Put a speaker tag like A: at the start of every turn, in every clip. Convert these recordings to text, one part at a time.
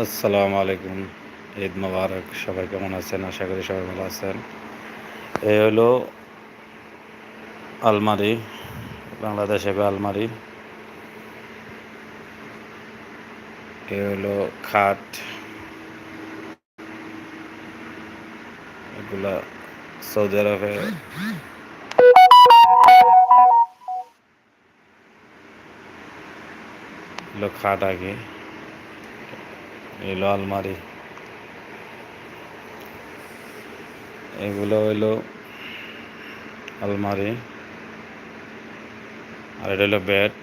A: আসসালামু আলাইকুম। ঈদ মোবারক, সবাই কেমন আছেন? আশা করি সবাই ভালো আছেন। এই হলো আলমারি, বাংলাদেশে আলমারি। এ হলো খাট। এগুলা সৌদি আরবে খাট আগে। এলো আলমারি। এগুলো হইল আলমারি। আর এটা হলো বেড।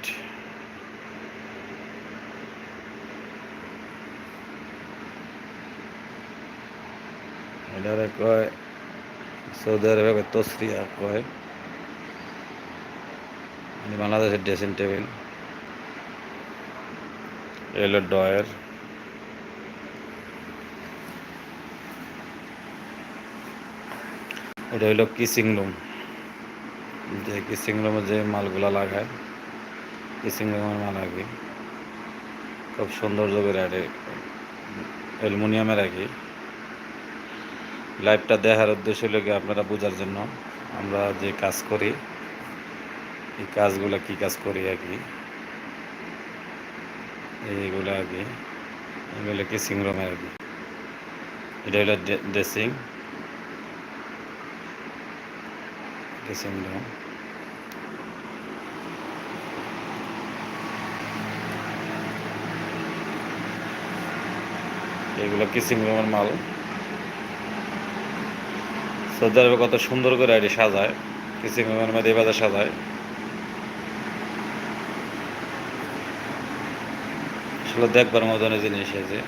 A: এটারে কয়, সৌদি আরবে তসরিয়া কয়। বাংলাদেশের ড্রেসিং টেবিল এলো ডয়ের এটা হইল কিসিং রুম। যে কিসিং রুমে যে মালগুলা লাগায় কিসিং রুমের মাল আগে খুব সৌন্দর্য করে আর, অ্যালুমিনিয়ামের আগে। লাইভটা দেখার উদ্দেশ্য হলো কি আপনারা বোঝার জন্য, আমরা যে কাজ করি, এই কাজগুলো কি কাজ করি আর কি? এইগুলো আর কি এগুলো কিসিং রুমের আর কি এটা হলো ড্রেসিং। ড্রেসিং রুম এগুলো কিসিং রুমের মাল? সৌদি কত সুন্দর করে এটি সাজায়। কিসিং রুমের মধ্যে এভাবে সাজায়। আসলে দেখবার মতন জিনিস আছে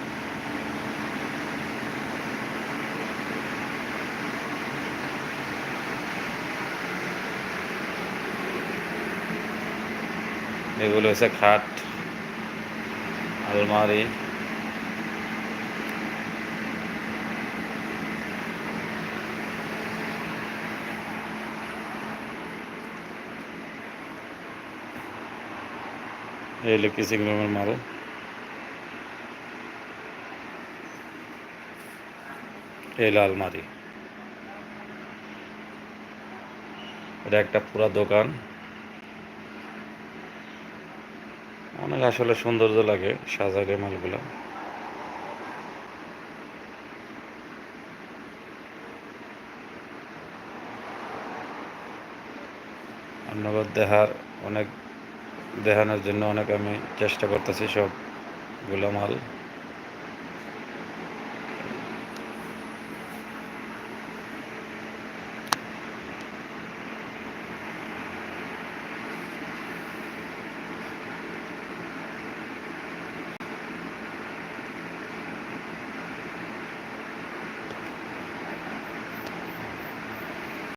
A: এগুলো হচ্ছে খাট আলমারি এই হলো কিসিং রুমের মাল এই হলো আলমারি এটা একটা পুরা দোকান অনেক আসলে সৌন্দর্য লাগে সাজাইলে মালগুলো। ধন্যবাদ দেহার অনেক দেখানোর জন্য অনেক আমি চেষ্টা করতেছি সবগুলো মাল।